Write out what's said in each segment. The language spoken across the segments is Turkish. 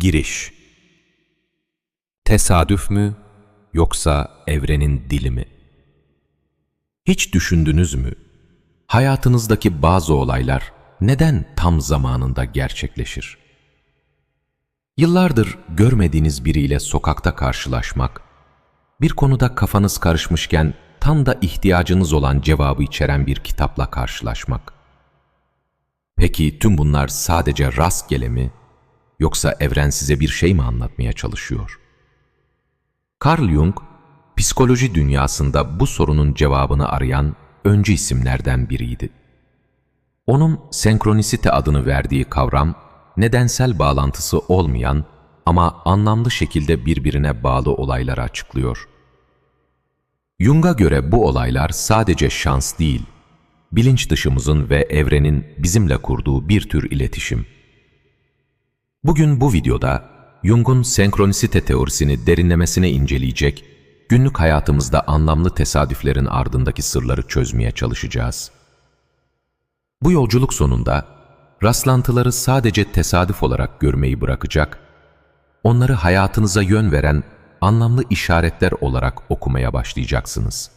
Giriş Tesadüf mü yoksa evrenin dili mi? Hiç düşündünüz mü? Hayatınızdaki bazı olaylar neden tam zamanında gerçekleşir? Yıllardır görmediğiniz biriyle sokakta karşılaşmak, bir konuda kafanız karışmışken tam da ihtiyacınız olan cevabı içeren bir kitapla karşılaşmak. Peki tüm bunlar sadece rastgele mi yoksa evren size bir şey mi anlatmaya çalışıyor? Carl Jung, psikoloji dünyasında bu sorunun cevabını arayan öncü isimlerden biriydi. Onun senkronisite adını verdiği kavram, nedensel bağlantısı olmayan ama anlamlı şekilde birbirine bağlı olayları açıklıyor. Jung'a göre bu olaylar sadece şans değil, bilinç dışımızın ve evrenin bizimle kurduğu bir tür iletişim. Bugün bu videoda Jung'un senkronisite teorisini derinlemesine inceleyecek, günlük hayatımızda anlamlı tesadüflerin ardındaki sırları çözmeye çalışacağız. Bu yolculuk sonunda rastlantıları sadece tesadüf olarak görmeyi bırakacak, onları hayatınıza yön veren anlamlı işaretler olarak okumaya başlayacaksınız.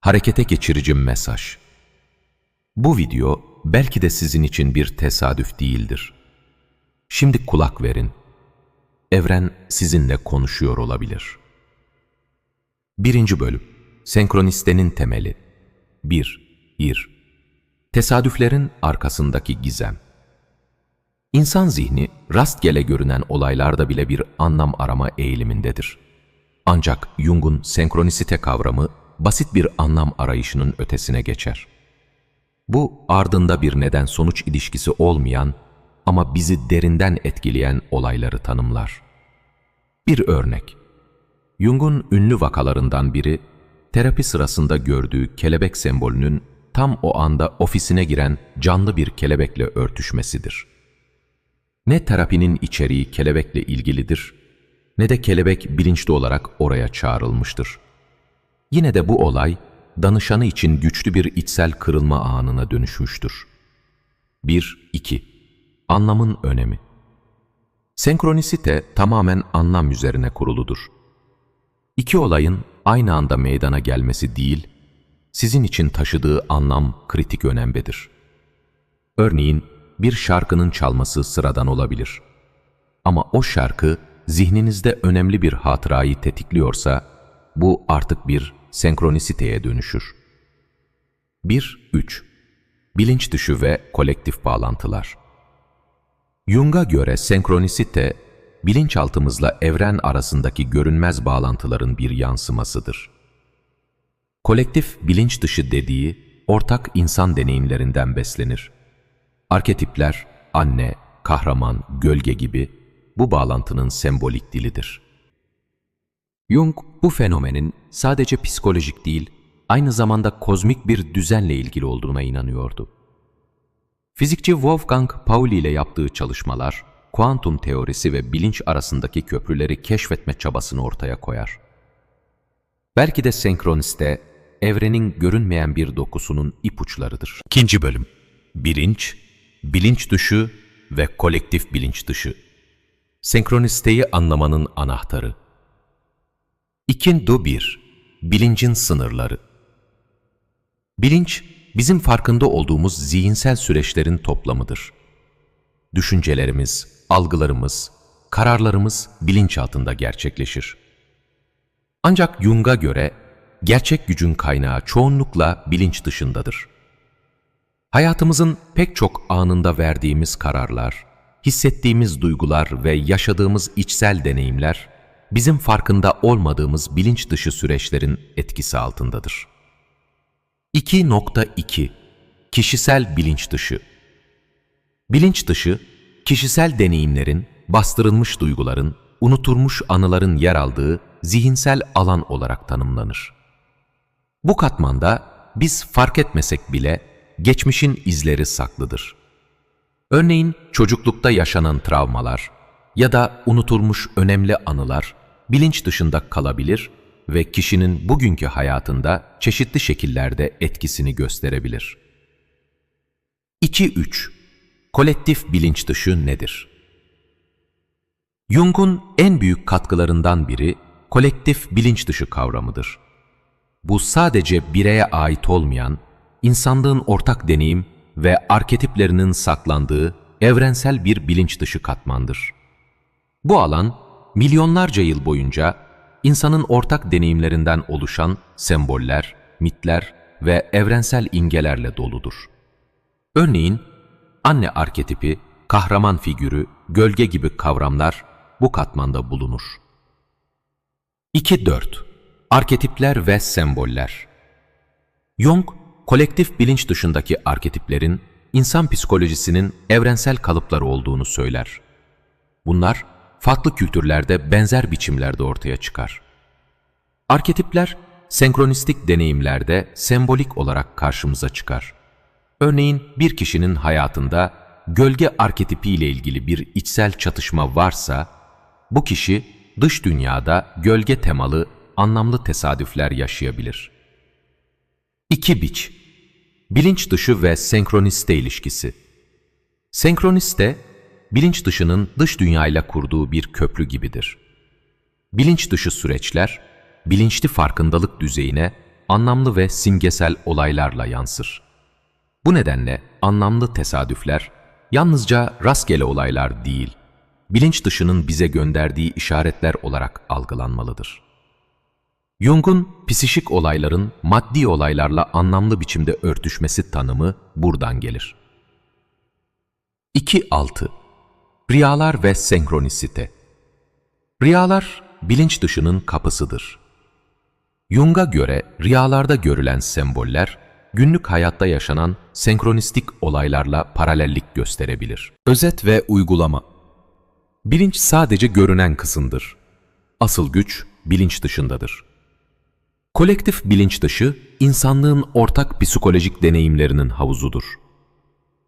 Harekete geçirici mesaj. Bu video belki de sizin için bir tesadüf değildir. Şimdi kulak verin. Evren sizinle konuşuyor olabilir. Birinci bölüm. Senkronistenin temeli. 1. İr. Tesadüflerin arkasındaki gizem. İnsan zihni rastgele görünen olaylarda bile bir anlam arama eğilimindedir. Ancak Jung'un senkronisite kavramı basit bir anlam arayışının ötesine geçer. Bu ardında bir neden-sonuç ilişkisi olmayan ama bizi derinden etkileyen olayları tanımlar. Bir örnek. Jung'un ünlü vakalarından biri, terapi sırasında gördüğü kelebek sembolünün tam o anda ofisine giren canlı bir kelebekle örtüşmesidir. Ne terapinin içeriği kelebekle ilgilidir, ne de kelebek bilinçli olarak oraya çağrılmıştır. Yine de bu olay, danışanı için güçlü bir içsel kırılma anına dönüşmüştür. 1-2 Anlamın önemi Senkronisite tamamen anlam üzerine kuruludur. İki olayın aynı anda meydana gelmesi değil, sizin için taşıdığı anlam kritik önemdedir. Örneğin, bir şarkının çalması sıradan olabilir. Ama o şarkı zihninizde önemli bir hatırayı tetikliyorsa, bu artık bir senkronisiteye dönüşür. 1-3 Bilinç dışı ve kolektif bağlantılar Jung'a göre senkronisite, bilinçaltımızla evren arasındaki görünmez bağlantıların bir yansımasıdır. Kolektif bilinç dışı dediği, ortak insan deneyimlerinden beslenir. Arketipler, anne, kahraman, gölge gibi bu bağlantının sembolik dilidir. Jung bu fenomenin sadece psikolojik değil, aynı zamanda kozmik bir düzenle ilgili olduğuna inanıyordu. Fizikçi Wolfgang Pauli ile yaptığı çalışmalar, kuantum teorisi ve bilinç arasındaki köprüleri keşfetme çabasını ortaya koyar. Belki de senkroniste, evrenin görünmeyen bir dokusunun ipuçlarıdır. İkinci bölüm Bilinç, bilinç dışı ve kolektif bilinç dışı. Senkronisteyi anlamanın anahtarı. İkindu 1. Bilincin sınırları. Bilinç, bizim farkında olduğumuz zihinsel süreçlerin toplamıdır. Düşüncelerimiz, algılarımız, kararlarımız bilinç altında gerçekleşir. Ancak Jung'a göre gerçek gücün kaynağı çoğunlukla bilinç dışındadır. Hayatımızın pek çok anında verdiğimiz kararlar, hissettiğimiz duygular ve yaşadığımız içsel deneyimler, bizim farkında olmadığımız bilinç dışı süreçlerin etkisi altındadır. 2.2 Kişisel bilinç dışı Bilinç dışı, kişisel deneyimlerin, bastırılmış duyguların, unutulmuş anıların yer aldığı zihinsel alan olarak tanımlanır. Bu katmanda biz fark etmesek bile geçmişin izleri saklıdır. Örneğin çocuklukta yaşanan travmalar ya da unutulmuş önemli anılar bilinç dışında kalabilir ve kişinin bugünkü hayatında çeşitli şekillerde etkisini gösterebilir. 2-3 Kolektif bilinç dışı nedir? Jung'un en büyük katkılarından biri kolektif bilinç dışı kavramıdır. Bu sadece bireye ait olmayan, insanlığın ortak deneyim ve arketiplerinin saklandığı evrensel bir bilinç dışı katmandır. Bu alan, milyonlarca yıl boyunca insanın ortak deneyimlerinden oluşan semboller, mitler ve evrensel imgelerle doludur. Örneğin, anne arketipi, kahraman figürü, gölge gibi kavramlar bu katmanda bulunur. 2-4 Arketipler ve semboller Jung, kolektif bilinç dışındaki arketiplerin insan psikolojisinin evrensel kalıpları olduğunu söyler. Bunlar, farklı kültürlerde benzer biçimlerde ortaya çıkar. Arketipler, senkronistik deneyimlerde sembolik olarak karşımıza çıkar. Örneğin bir kişinin hayatında gölge arketipi ile ilgili bir içsel çatışma varsa, bu kişi dış dünyada gölge temalı anlamlı tesadüfler yaşayabilir. 2 biç Bilinç dışı ve senkroniste ilişkisi Senkroniste, bilinç dışının dış dünyayla kurduğu bir köprü gibidir. Bilinç dışı süreçler, bilinçli farkındalık düzeyine anlamlı ve simgesel olaylarla yansır. Bu nedenle anlamlı tesadüfler yalnızca rastgele olaylar değil, bilinç dışının bize gönderdiği işaretler olarak algılanmalıdır. Jung'un psişik olayların maddi olaylarla anlamlı biçimde örtüşmesi tanımı buradan gelir. 2.6 Rüyalar ve senkronisite Rüyalar bilinç dışının kapısıdır. Jung'a göre rüyalarda görülen semboller, günlük hayatta yaşanan senkronistik olaylarla paralellik gösterebilir. Özet ve uygulama Bilinç sadece görünen kısımdır. Asıl güç bilinç dışındadır. Kolektif bilinç dışı, insanlığın ortak psikolojik deneyimlerinin havuzudur.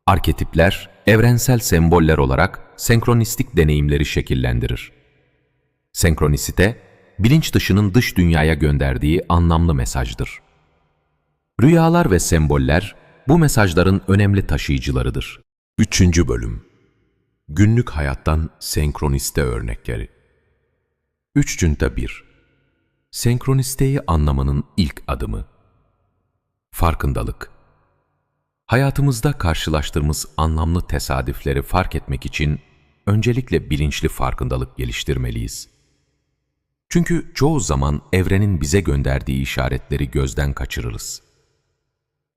Arketipler, evrensel semboller olarak senkronistik deneyimleri şekillendirir. Senkronisite, bilinç dışının dış dünyaya gönderdiği anlamlı mesajdır. Rüyalar ve semboller, bu mesajların önemli taşıyıcılarıdır. 3. Bölüm Günlük hayattan senkroniste örnekleri 3.1 Senkronisteyi anlamanın ilk adımı Farkındalık Hayatımızda karşılaştığımız anlamlı tesadüfleri fark etmek için öncelikle bilinçli farkındalık geliştirmeliyiz. Çünkü çoğu zaman evrenin bize gönderdiği işaretleri gözden kaçırırız.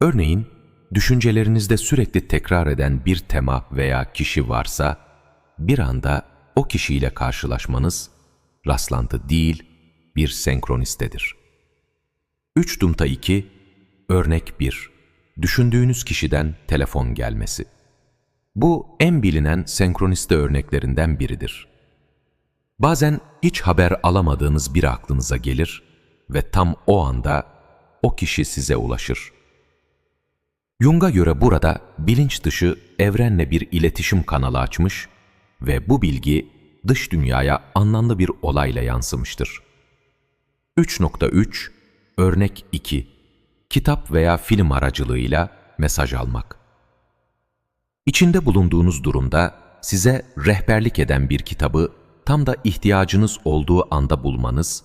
Örneğin, düşüncelerinizde sürekli tekrar eden bir tema veya kişi varsa, bir anda o kişiyle karşılaşmanız rastlantı değil, bir senkronistedir. 3 Dumta 2 Örnek 1 Düşündüğünüz kişiden telefon gelmesi. Bu en bilinen senkroniste örneklerinden biridir. Bazen hiç haber alamadığınız biri aklınıza gelir ve tam o anda o kişi size ulaşır. Jung'a göre burada bilinç dışı evrenle bir iletişim kanalı açmış ve bu bilgi dış dünyaya anlamlı bir olayla yansımıştır. 3.3 Örnek 2 Kitap veya film aracılığıyla mesaj almak. İçinde bulunduğunuz durumda size rehberlik eden bir kitabı tam da ihtiyacınız olduğu anda bulmanız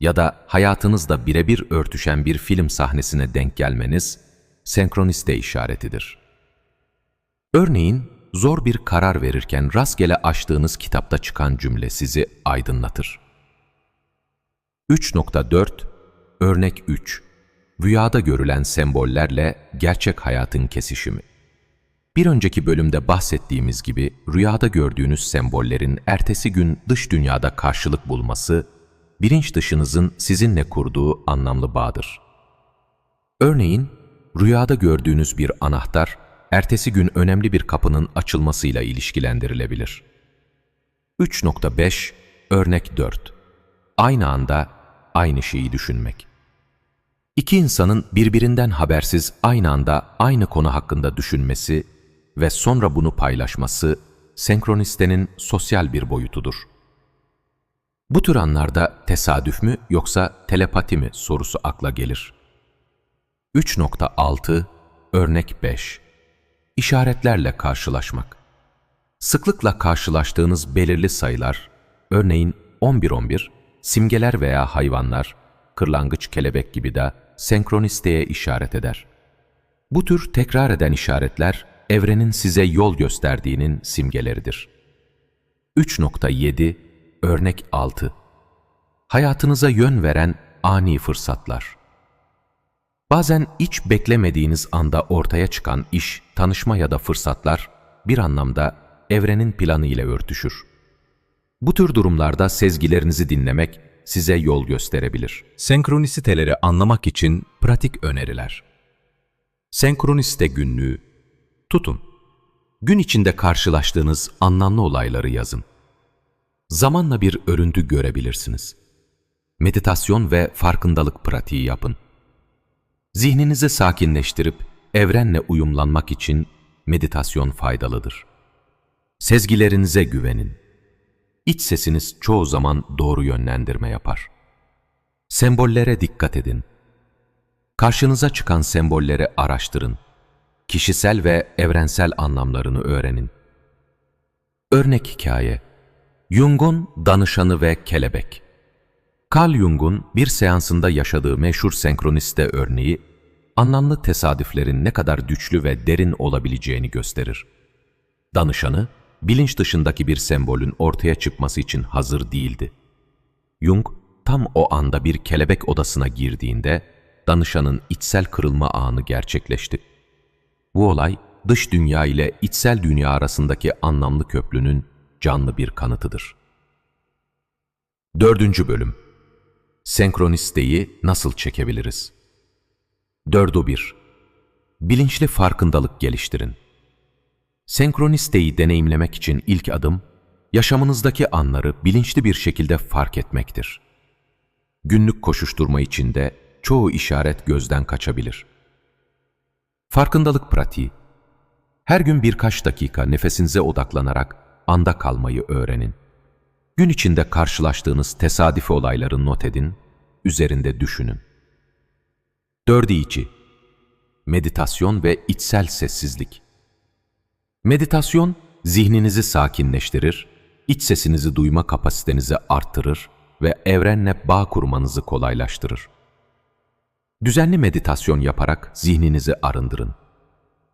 ya da hayatınızda birebir örtüşen bir film sahnesine denk gelmeniz senkroniste işaretidir. Örneğin zor bir karar verirken rastgele açtığınız kitapta çıkan cümle sizi aydınlatır. 3.4 Örnek 3 Rüyada görülen sembollerle gerçek hayatın kesişimi. Bir önceki bölümde bahsettiğimiz gibi rüyada gördüğünüz sembollerin ertesi gün dış dünyada karşılık bulması, bilinç dışınızın sizinle kurduğu anlamlı bağdır. Örneğin, rüyada gördüğünüz bir anahtar, ertesi gün önemli bir kapının açılmasıyla ilişkilendirilebilir. 3.5 Örnek 4 Aynı anda aynı şeyi düşünmek. İki insanın birbirinden habersiz aynı anda aynı konu hakkında düşünmesi ve sonra bunu paylaşması senkronistenin sosyal bir boyutudur. Bu tür anlarda tesadüf mü yoksa telepati mi sorusu akla gelir. 3.6 Örnek 5 İşaretlerle karşılaşmak Sıklıkla karşılaştığınız belirli sayılar, Örneğin 11-11, simgeler veya hayvanlar, kırlangıç kelebek gibi de senkronisteye işaret eder. Bu tür tekrar eden işaretler, evrenin size yol gösterdiğinin simgeleridir. 3.7 Örnek 6 Hayatınıza yön veren ani fırsatlar. Bazen hiç beklemediğiniz anda ortaya çıkan iş, tanışma ya da fırsatlar bir anlamda evrenin planı ile örtüşür. Bu tür durumlarda sezgilerinizi dinlemek size yol gösterebilir. Senkronisiteleri anlamak için pratik öneriler. Senkroniste günlüğü tutun. Gün içinde karşılaştığınız anlamlı olayları yazın. Zamanla bir örüntü görebilirsiniz. Meditasyon ve farkındalık pratiği yapın. Zihninizi sakinleştirip evrenle uyumlanmak için meditasyon faydalıdır. Sezgilerinize güvenin. İç sesiniz çoğu zaman doğru yönlendirme yapar. Sembollere dikkat edin. Karşınıza çıkan sembolleri araştırın. Kişisel ve evrensel anlamlarını öğrenin. Örnek hikaye Jung'un danışanı ve kelebek Carl Jung'un bir seansında yaşadığı meşhur senkroniste örneği, anlamlı tesadüflerin ne kadar güçlü ve derin olabileceğini gösterir. Danışanı, bilinç dışındaki bir sembolün ortaya çıkması için hazır değildi. Jung, tam o anda bir kelebek odasına girdiğinde, danışanın içsel kırılma anı gerçekleşti. Bu olay, dış dünya ile içsel dünya arasındaki anlamlı köprünün canlı bir kanıtıdır. Dördüncü Bölüm Senkronisteyi nasıl çekebiliriz? 4'ü 1 Bilinçli farkındalık geliştirin. Senkronisteyi deneyimlemek için ilk adım, yaşamınızdaki anları bilinçli bir şekilde fark etmektir. Günlük koşuşturma içinde çoğu işaret gözden kaçabilir. Farkındalık pratiği Her gün birkaç dakika nefesinize odaklanarak anda kalmayı öğrenin. Gün içinde karşılaştığınız tesadüfi olayları not edin, üzerinde düşünün. Dördü içi Meditasyon ve içsel sessizlik Meditasyon, zihninizi sakinleştirir, iç sesinizi duyma kapasitenizi arttırır ve evrenle bağ kurmanızı kolaylaştırır. Düzenli meditasyon yaparak zihninizi arındırın.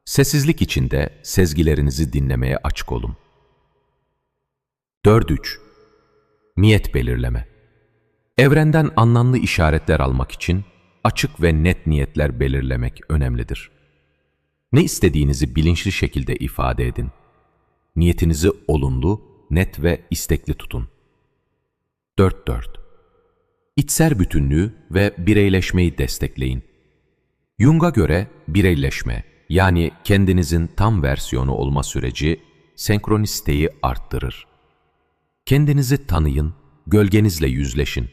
Sessizlik içinde sezgilerinizi dinlemeye açık olun. 4-3 Niyet belirleme Evrenden anlamlı işaretler almak için açık ve net niyetler belirlemek önemlidir. Ne istediğinizi bilinçli şekilde ifade edin. Niyetinizi olumlu, net ve istekli tutun. 4-4 İçsel bütünlüğü ve bireyleşmeyi destekleyin. Jung'a göre bireyleşme, yani kendinizin tam versiyonu olma süreci, senkronisteyi arttırır. Kendinizi tanıyın, gölgenizle yüzleşin.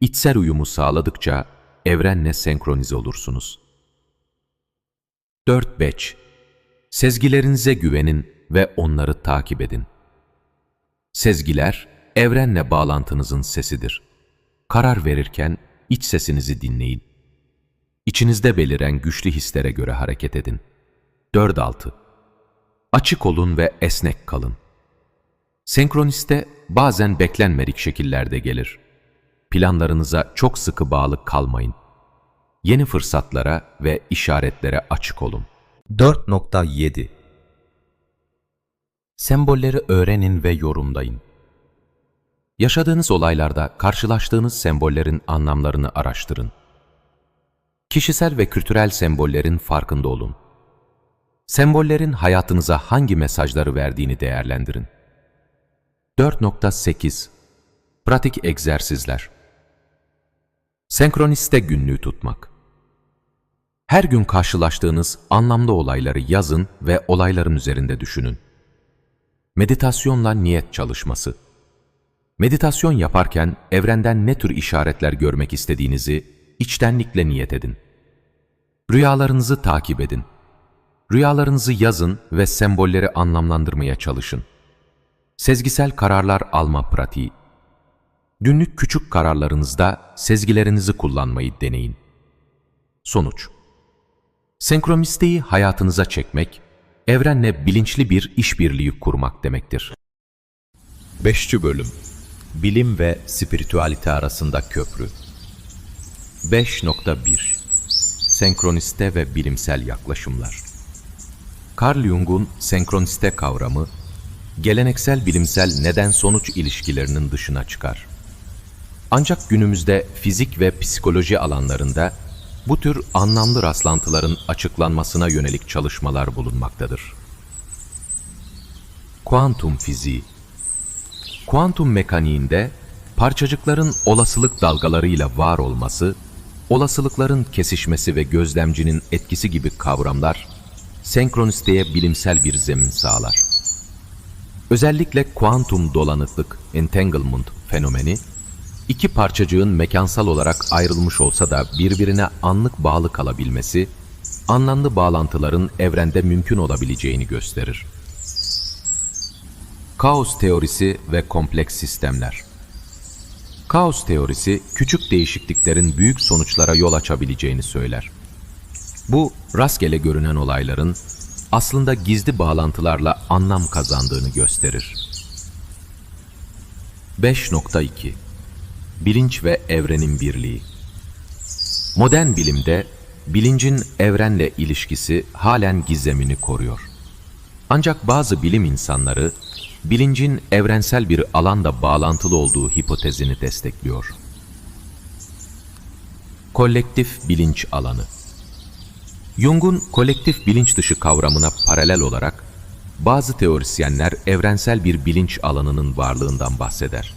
İçsel uyumu sağladıkça evrenle senkronize olursunuz. 4-5 Sezgilerinize güvenin ve onları takip edin. Sezgiler, evrenle bağlantınızın sesidir. Karar verirken iç sesinizi dinleyin. İçinizde beliren güçlü hislere göre hareket edin. 4-6 Açık olun ve esnek kalın. Senkroniste bazen beklenmedik şekillerde gelir. Planlarınıza çok sıkı bağlı kalmayın. Yeni fırsatlara ve işaretlere açık olun. 4.7 Sembolleri öğrenin ve yorumlayın. Yaşadığınız olaylarda karşılaştığınız sembollerin anlamlarını araştırın. Kişisel ve kültürel sembollerin farkında olun. Sembollerin hayatınıza hangi mesajları verdiğini değerlendirin. 4.8 Pratik egzersizler Senkroniste günlüğü tutmak Her gün karşılaştığınız anlamlı olayları yazın ve olayların üzerinde düşünün. Meditasyonla niyet çalışması Meditasyon yaparken evrenden ne tür işaretler görmek istediğinizi içtenlikle niyet edin. Rüyalarınızı takip edin. Rüyalarınızı yazın ve sembolleri anlamlandırmaya çalışın. Sezgisel kararlar alma pratiği. Günlük küçük kararlarınızda sezgilerinizi kullanmayı deneyin. Sonuç Senkronisteyi hayatınıza çekmek, evrenle bilinçli bir işbirliği kurmak demektir. 5. Bölüm Bilim ve spiritüalite arasında köprü. 5.1 Senkroniste ve bilimsel yaklaşımlar. Carl Jung'un senkroniste kavramı, geleneksel bilimsel neden-sonuç ilişkilerinin dışına çıkar. Ancak günümüzde fizik ve psikoloji alanlarında bu tür anlamlı rastlantıların açıklanmasına yönelik çalışmalar bulunmaktadır. Kuantum fiziği Kuantum mekaniğinde parçacıkların olasılık dalgalarıyla var olması, olasılıkların kesişmesi ve gözlemcinin etkisi gibi kavramlar, senkronisteye bilimsel bir zemin sağlar. Özellikle kuantum dolanıklık, entanglement fenomeni, iki parçacığın mekansal olarak ayrılmış olsa da birbirine anlık bağlı kalabilmesi, anlamlı bağlantıların evrende mümkün olabileceğini gösterir. Kaos teorisi ve kompleks sistemler Kaos teorisi, küçük değişikliklerin büyük sonuçlara yol açabileceğini söyler. Bu, rastgele görünen olayların aslında gizli bağlantılarla anlam kazandığını gösterir. 5.2 Bilinç ve evrenin birliği Modern bilimde, bilincin evrenle ilişkisi halen gizemini koruyor. Ancak bazı bilim insanları, bilincin evrensel bir alanda bağlantılı olduğu hipotezini destekliyor. Kolektif bilinç alanı Jung'un kolektif bilinç dışı kavramına paralel olarak, bazı teorisyenler evrensel bir bilinç alanının varlığından bahseder.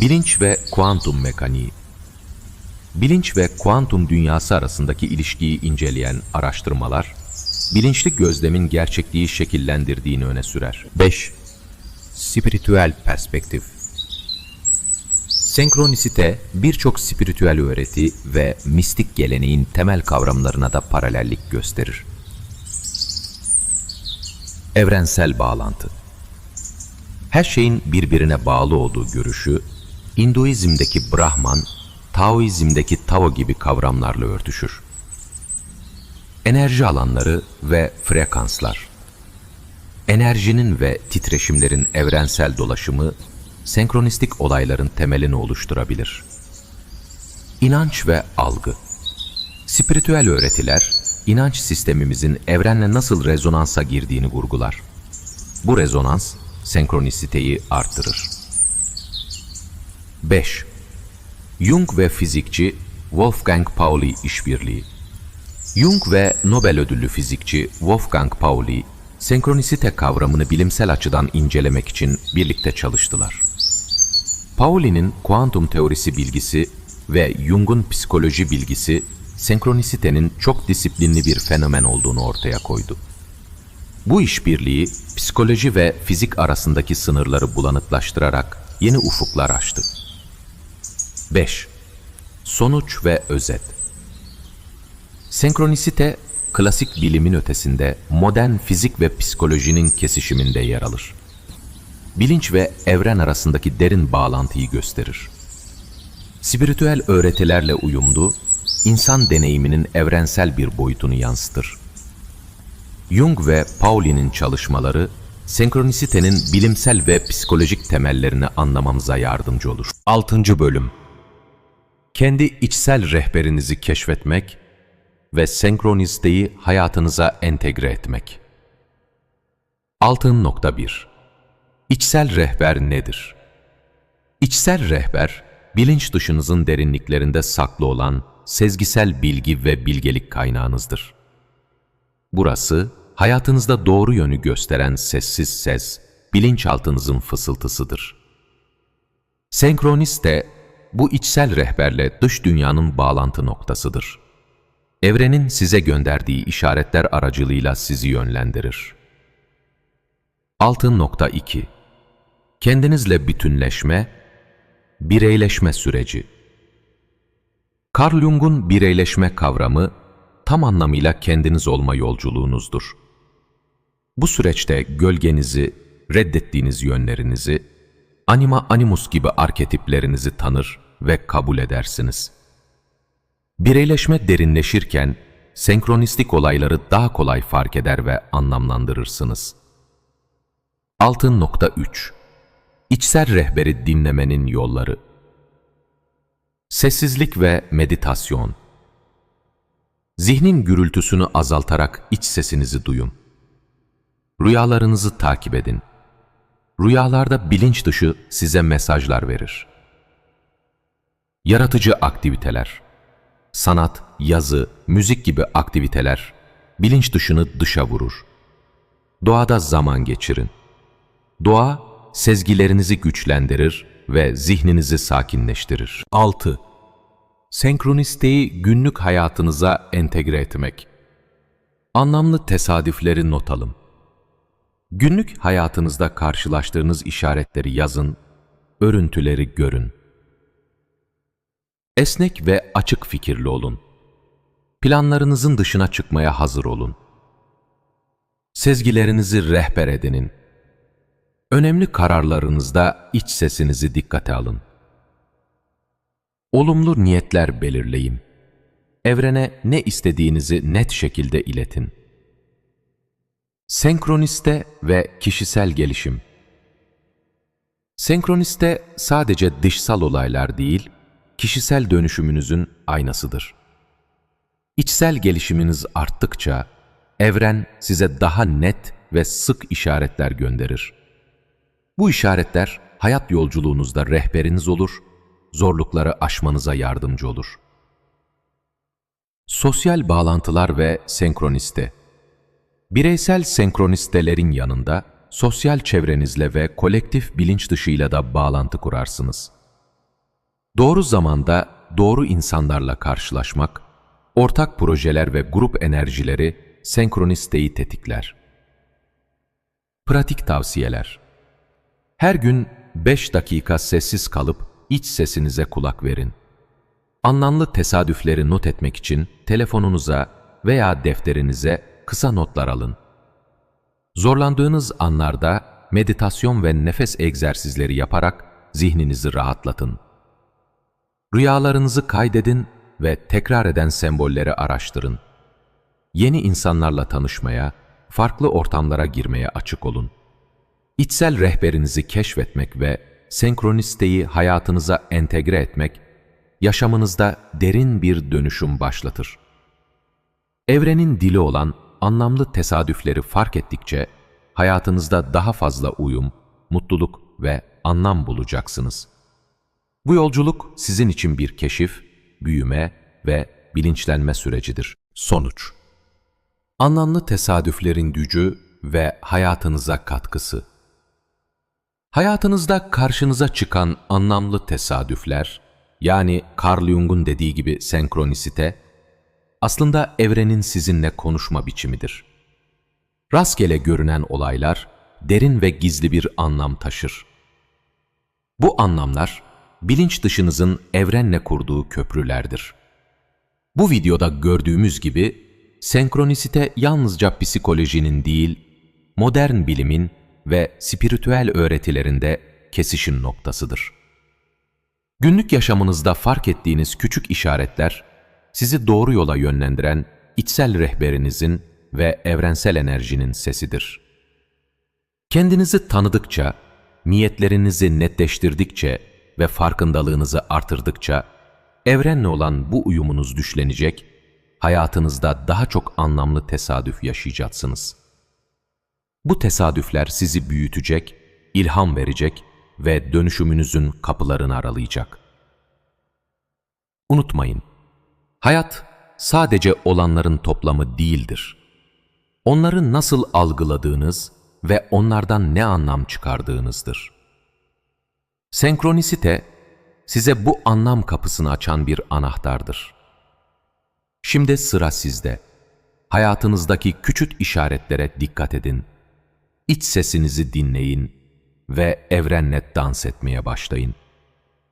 Bilinç ve kuantum mekaniği Bilinç ve kuantum dünyası arasındaki ilişkiyi inceleyen araştırmalar, bilinçli gözlemin gerçekliği şekillendirdiğini öne sürer. 5. Spiritüel perspektif Senkronisite, birçok spiritüel öğreti ve mistik geleneğin temel kavramlarına da paralellik gösterir. Evrensel bağlantı Her şeyin birbirine bağlı olduğu görüşü, Hinduizm'deki Brahman, Taoizm'deki Tao gibi kavramlarla örtüşür. Enerji alanları ve frekanslar Enerjinin ve titreşimlerin evrensel dolaşımı, senkronistik olayların temelini oluşturabilir. İnanç ve algı Spiritüel öğretiler, inanç sistemimizin evrenle nasıl rezonansa girdiğini vurgular. Bu rezonans, senkronisiteyi artırır. 5. Jung ve fizikçi Wolfgang Pauli işbirliği Jung ve Nobel ödüllü fizikçi Wolfgang Pauli, senkronisite kavramını bilimsel açıdan incelemek için birlikte çalıştılar. Pauli'nin kuantum teorisi bilgisi ve Jung'un psikoloji bilgisi, senkronisitenin çok disiplinli bir fenomen olduğunu ortaya koydu. Bu işbirliği, psikoloji ve fizik arasındaki sınırları bulanıklaştırarak yeni ufuklar açtı. 5. Sonuç ve özet Senkronisite, klasik bilimin ötesinde modern fizik ve psikolojinin kesişiminde yer alır. Bilinç ve evren arasındaki derin bağlantıyı gösterir. Spiritüel öğretilerle uyumlu, insan deneyiminin evrensel bir boyutunu yansıtır. Jung ve Pauli'nin çalışmaları, senkronisitenin bilimsel ve psikolojik temellerini anlamamıza yardımcı olur. 6. Bölüm Kendi içsel rehberinizi keşfetmek ve senkronisteyi hayatınıza entegre etmek. 6.1 İçsel rehber nedir? İçsel rehber, bilinç dışınızın derinliklerinde saklı olan sezgisel bilgi ve bilgelik kaynağınızdır. Burası, hayatınızda doğru yönü gösteren sessiz ses, bilinçaltınızın fısıltısıdır. Senkroniste, bu içsel rehberle dış dünyanın bağlantı noktasıdır. Evrenin size gönderdiği işaretler aracılığıyla sizi yönlendirir. 6.2 Kendinizle bütünleşme, bireyleşme süreci. Carl Jung'un bireyleşme kavramı, tam anlamıyla kendiniz olma yolculuğunuzdur. Bu süreçte gölgenizi, reddettiğiniz yönlerinizi, anima animus gibi arketiplerinizi tanır ve kabul edersiniz. Bireyleşme derinleşirken, senkronistik olayları daha kolay fark eder ve anlamlandırırsınız. 6.3 İçsel rehberi dinlemenin yolları. Sessizlik ve meditasyon. Zihnin gürültüsünü azaltarak iç sesinizi duyun. Rüyalarınızı takip edin. Rüyalarda bilinç dışı size mesajlar verir. Yaratıcı aktiviteler. Sanat, yazı, müzik gibi aktiviteler bilinç dışını dışa vurur. Doğada zaman geçirin. Doğa sezgilerinizi güçlendirir ve zihninizi sakinleştirir. 6. Senkronisteyi günlük hayatınıza entegre etmek. Anlamlı tesadüfleri not alın. Günlük hayatınızda karşılaştığınız işaretleri yazın, örüntüleri görün. Esnek ve açık fikirli olun. Planlarınızın dışına çıkmaya hazır olun. Sezgilerinizi rehber edinin. Önemli kararlarınızda iç sesinizi dikkate alın. Olumlu niyetler belirleyin. Evrene ne istediğinizi net şekilde iletin. Senkroniste ve kişisel gelişim. Senkroniste sadece dışsal olaylar değil, kişisel dönüşümünüzün aynasıdır. İçsel gelişiminiz arttıkça evren size daha net ve sık işaretler gönderir. Bu işaretler hayat yolculuğunuzda rehberiniz olur, zorlukları aşmanıza yardımcı olur. Sosyal bağlantılar ve senkroniste Bireysel senkronistelerin yanında sosyal çevrenizle ve kolektif bilinç dışıyla da bağlantı kurarsınız. Doğru zamanda doğru insanlarla karşılaşmak, ortak projeler ve grup enerjileri senkronisteyi tetikler. Pratik tavsiyeler Her gün 5 dakika sessiz kalıp iç sesinize kulak verin. Anlamlı tesadüfleri not etmek için telefonunuza veya defterinize kısa notlar alın. Zorlandığınız anlarda meditasyon ve nefes egzersizleri yaparak zihninizi rahatlatın. Rüyalarınızı kaydedin ve tekrar eden sembolleri araştırın. Yeni insanlarla tanışmaya, farklı ortamlara girmeye açık olun. İçsel rehberinizi keşfetmek ve senkronisteyi hayatınıza entegre etmek, yaşamınızda derin bir dönüşüm başlatır. Evrenin dili olan anlamlı tesadüfleri fark ettikçe, hayatınızda daha fazla uyum, mutluluk ve anlam bulacaksınız. Bu yolculuk sizin için bir keşif, büyüme ve bilinçlenme sürecidir. Sonuç Anlamlı tesadüflerin gücü ve hayatınıza katkısı Hayatınızda karşınıza çıkan anlamlı tesadüfler, yani Carl Jung'un dediği gibi senkronisite, aslında evrenin sizinle konuşma biçimidir. Rastgele görünen olaylar, derin ve gizli bir anlam taşır. Bu anlamlar, bilinç dışınızın evrenle kurduğu köprülerdir. Bu videoda gördüğümüz gibi, senkronisite yalnızca psikolojinin değil, modern bilimin ve spiritüel öğretilerinde kesişim noktasıdır. Günlük yaşamınızda fark ettiğiniz küçük işaretler, sizi doğru yola yönlendiren içsel rehberinizin ve evrensel enerjinin sesidir. Kendinizi tanıdıkça, niyetlerinizi netleştirdikçe ve farkındalığınızı artırdıkça, evrenle olan bu uyumunuz düşlenecek, hayatınızda daha çok anlamlı tesadüf yaşayacaksınız. Bu tesadüfler sizi büyütecek, ilham verecek ve dönüşümünüzün kapılarını aralayacak. Unutmayın, hayat sadece olanların toplamı değildir. Onları nasıl algıladığınız ve onlardan ne anlam çıkardığınızdır. Senkronisite, size bu anlam kapısını açan bir anahtardır. Şimdi sıra sizde. Hayatınızdaki küçük işaretlere dikkat edin. İç sesinizi dinleyin ve evrenle dans etmeye başlayın.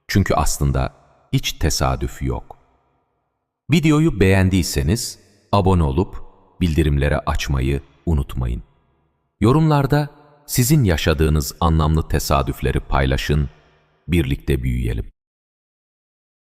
Çünkü aslında hiç tesadüf yok. Videoyu beğendiyseniz abone olup bildirimleri açmayı unutmayın. Yorumlarda sizin yaşadığınız anlamlı tesadüfleri paylaşın, birlikte büyüyelim.